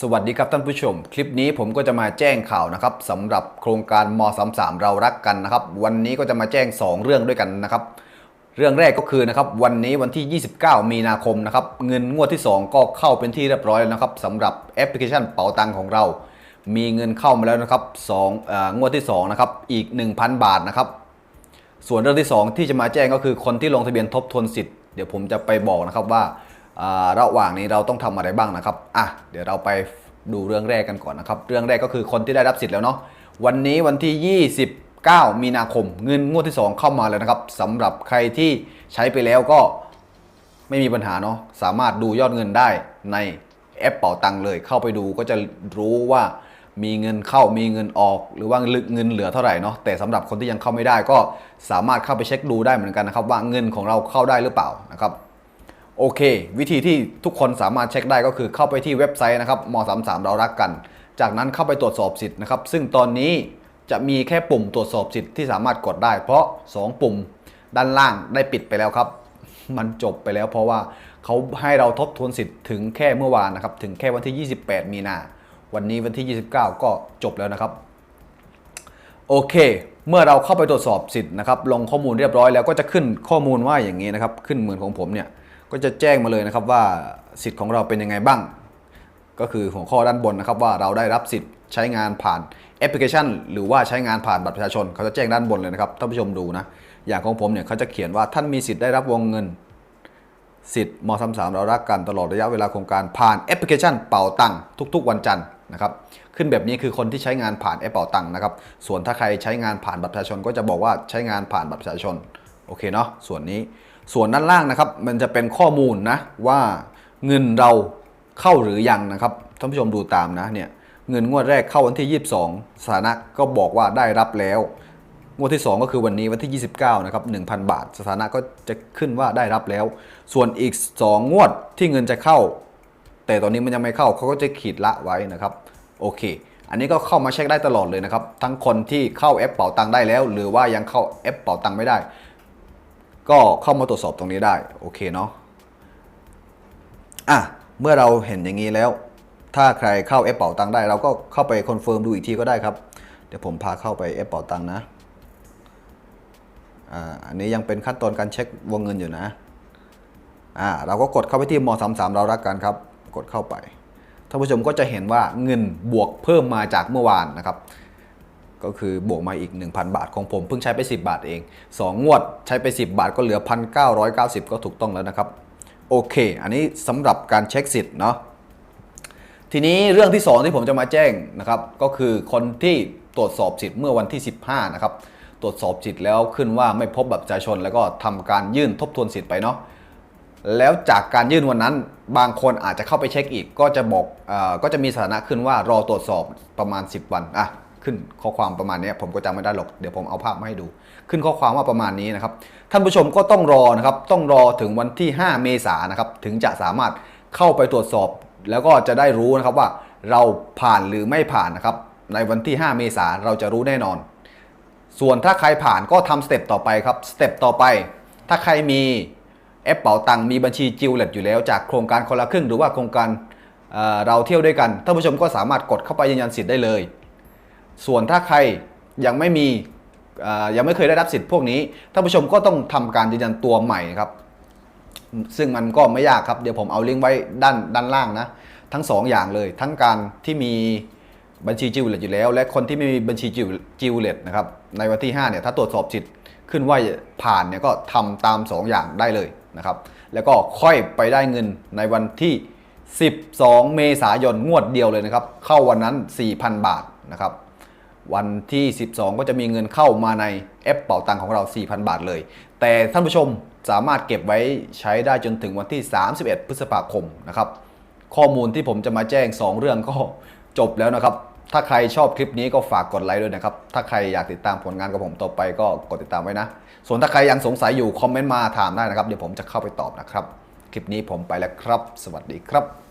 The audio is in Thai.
สวัสดีครับท่านผู้ชม คลิปนี้ผมก็จะมาแจ้งข่าวนะครับสำหรับโครงการม 33 เรารักกันนะครับ วันนี้ก็จะมาแจ้ง 2 เรื่องด้วยกันนะครับ เรื่องแรกก็คือนะครับวันนี้วันที่ 29 มีนาคมนะครับเงินงวดที่ 2 ก็เข้าเป็นที่เรียบร้อยแล้วนะครับสำหรับแอปพลิเคชันเป๋าตังของเรา มีเงินเข้ามาแล้วนะครับสองเอ่องวดที่2นะครับอีก 1,000 บาทนะครับส่วนเรื่องที่ 2 ที่จะมาแจ้งก็คือคนที่ลงทะเบียนทบทวนสิทธิ์เดี๋ยวผมจะไปบอกนะครับว่า ระหว่างนี้เราต้องทำอะไรบ้างนะครับอะเดี๋ยวเราไปดูเรื่องแรกกันก่อนนะครับ เรื่องแรกก็คือคนที่ได้รับสิทธิ์แล้วเนาะวันนี้วันที่ 29 มีนาคม เงินงวดที่ 2 เข้ามาแล้วนะครับสำหรับใครที่ใช้ไปแล้วก็ไม่มีปัญหาเนาะสามารถดูยอดเงินได้ในแอปเป๋าตังเลย เข้าไปดูก็จะรู้ว่ามีเงินเข้ามีเงินออก หรือว่าเงินเหลือเท่าไหร่เนาะแต่สำหรับคนที่ยังเข้าไม่ได้ก็สามารถเข้าไปเช็คดูได้เหมือนกันนะครับ ว่าเงินของเราเข้าได้หรือเปล่านะครับ โอเค วิธีที่ทุกคนสามารถเช็คได้ก็คือเข้าไปที่เว็บไซต์นะครับม33เรารักกัน จากนั้นเข้าไปตรวจสอบสิทธิ์นะครับ ซึ่งตอนนี้จะมีแค่ปุ่มตรวจสอบสิทธิ์ที่สามารถกดได้ เพราะ 2 ปุ่มด้านล่างได้ปิดไปแล้วครับ มันจบไปแล้วเพราะว่าเขาให้เราทบทวนสิทธิ์ถึงแค่เมื่อวานนะครับ ถึงแค่วันที่ 28 มีนา วันนี้วันที่ 29 ก็จบแล้วนะครับ โอเค เมื่อเราเข้าไปตรวจสอบสิทธิ์นะครับ ลงข้อมูลเรียบร้อยแล้วก็จะขึ้นข้อมูลว่าอย่างนี้นะครับ ขึ้นเหมือนของผมเนี่ย ก็จะแจ้งมาเลยนะครับว่าสิทธิ์ของเราเป็นยังไงบ้าง ก็คือหัวข้อด้านบนนะครับว่าเราได้รับสิทธิ์ใช้งานผ่านแอปพลิเคชัน หรือว่าใช้งานผ่านบัตรประชาชน เขาจะแจ้งด้านบนเลยนะครับท่านผู้ชมดูนะอย่างของผมเนี่ยเขาจะเขียนว่าท่านมีสิทธิ์ได้รับวงเงิน สิทธิ์ม33เรารักกันตลอดระยะเวลาโครงการผ่านแอปพลิเคชันเป่าตังทุก ๆ วันจันทร์นะครับขึ้นแบบนี้คือคนที่ใช้งานผ่านแอปเป่าตังนะครับส่วนถ้าใครใช้งานผ่านบัตรประชาชน ก็จะบอกว่าใช้งานผ่านบัตรประชาชนโอเคเนาะส่วนนี้ ส่วนด้านล่างนะครับ มันจะเป็นข้อมูลนะว่าเงินเราเข้าหรือยังนะครับท่านผู้ชมดูตามนะเนี่ยเงินงวดแรกเข้าวันที่ 22 สถานะก็บอกว่าได้รับแล้ว งวดที่ 2 ก็คือวันนี้วันที่ 29นะครับ1,000 บาท สถานะก็จะขึ้นว่าได้รับแล้ว ส่วนอีก 2 งวดที่เงินจะเข้า แต่ตอนนี้มันยังไม่เข้าเขาก็จะขีดละไว้นะครับโอเค อันนี้ก็เข้ามาเช็คได้ตลอดเลยนะครับ ทั้งคนที่เข้าแอปเป๋าตังได้แล้ว หรือว่ายังเข้าแอปเป๋าตังไม่ได้ ก็เข้ามาตรวจสอบตรงนี้ได้โอเคเนาะอะเมื่อเราเห็นอย่างนี้แล้ว ถ้าใครเข้าแอปเป๋าตังได้ เราก็เข้าไปคอนเฟิร์มดูอีกทีก็ได้ครับ เดี๋ยวผมพาเข้าไปแอปเป๋าตังนะอ่าอันนี้ยังเป็นขั้นตอนการเช็ควงเงินอยู่นะอ่าเราก็กดเข้าไปที่ม33เรารักกันครับ กดเข้าไปท่านผู้ชมก็จะเห็นว่าเงินบวกเพิ่มมาจากเมื่อวานนะครับ ก็คือบวกมาอีก 1,000 บาทของผมเพิ่งใช้ไป 10 บาทเอง 2 งวดใช้ไป 10 บาทก็เหลือ 1,990 ก็ถูกต้องแล้วนะครับ โอเค อันนี้สำหรับการเช็คสิทธิ์เนาะทีนี้เรื่องที่ 2 ที่ผมจะมาแจ้งนะครับ ก็คือคนที่ตรวจสอบสิทธิ์เมื่อวันที่ 15 นะครับ ตรวจสอบสิทธิ์แล้วขึ้นว่าไม่พบบัตรประชาชน แล้วก็ทำการยื่นทบทวนสิทธิ์ไปเนาะแล้วจากการยื่นวันนั้น บางคนอาจจะเข้าไปเช็คอีก ก็จะบอกอก็จะมีสถานะขึ้นว่ารอตรวจสอบประมาณ 10 วันอะ ขึ้นข้อความประมาณนี้ผมก็จำไม่ได้หรอกเดี๋ยวผมเอาภาพมาให้ดู ขึ้นข้อความว่าประมาณนี้นะครับท่านผู้ชมก็ต้องรอนะครับต้องรอถึงวันที่ 5 เมษายนนะครับถึงจะสามารถเข้าไปตรวจสอบ แล้วก็จะได้รู้นะครับว่าเราผ่านหรือไม่ผ่านนะครับในวันที่ 5 เมษายนเราจะรู้แน่นอน ส่วนถ้าใครผ่านก็ทำสเต็ปต่อไปครับสเต็ปต่อไป ถ้าใครมีแอปเป๋าตังค์มีบัญชีจิวเลตอยู่แล้วจากโครงการคนละครึ่งหรือว่าโครงการเเราเที่ยวด้วยกันท่านผู้ชมก็สามารถกดเข้าไปยืนยันสิทธิ์ได้เลย ส่วนถ้าใครยังไม่มียังไม่เคยได้รับสิทธิ์พวกนี้ท่านผู้ชมก็ต้องทำการยืนยันตัวใหม่ครับ ซึ่งมันก็ไม่ยากครับ เดี๋ยวผมเอาลิงก์ไว้ด้านด้านล่างนะ ทั้ง 2 อย่างเลย ทั้งการที่มีบัญชีจิวเลตอยู่แล้ว และคนที่ไม่มีบัญชีจิวจิวเลตนะครับในวันที่5เนี่ยถ้าตรวจสอบสิทธิ์ขึ้นว่าผ่านเนี่ยก็ทำตาม 2 อย่างได้เลยนะครับ แล้วก็ค่อยไปได้เงินในวันที่ 12 เมษายนงวดเดียวเลยนะครับ เข้าวันนั้น 4,000 บาทนะครับ วันที่ 12 ก็จะมีเงินเข้ามาในแอปเป๋าตังของเรา 4,000 บาทเลย แต่ท่านผู้ชมสามารถเก็บไว้ใช้ได้จนถึงวันที่ 31 พฤษภาคมนะครับข้อมูลที่ผมจะมาแจ้ง 2 เรื่องก็จบแล้วนะครับ ถ้าใครชอบคลิปนี้ก็ฝากกดไลค์ด้วยนะครับ ถ้าใครอยากติดตามผลงานกับผมต่อไปก็กดติดตามไว้นะ ส่วนถ้าใครยังสงสัยอยู่คอมเมนต์มาถามได้นะครับ เดี๋ยวผมจะเข้าไปตอบนะครับ คลิปนี้ผมไปแล้วครับ สวัสดีครับ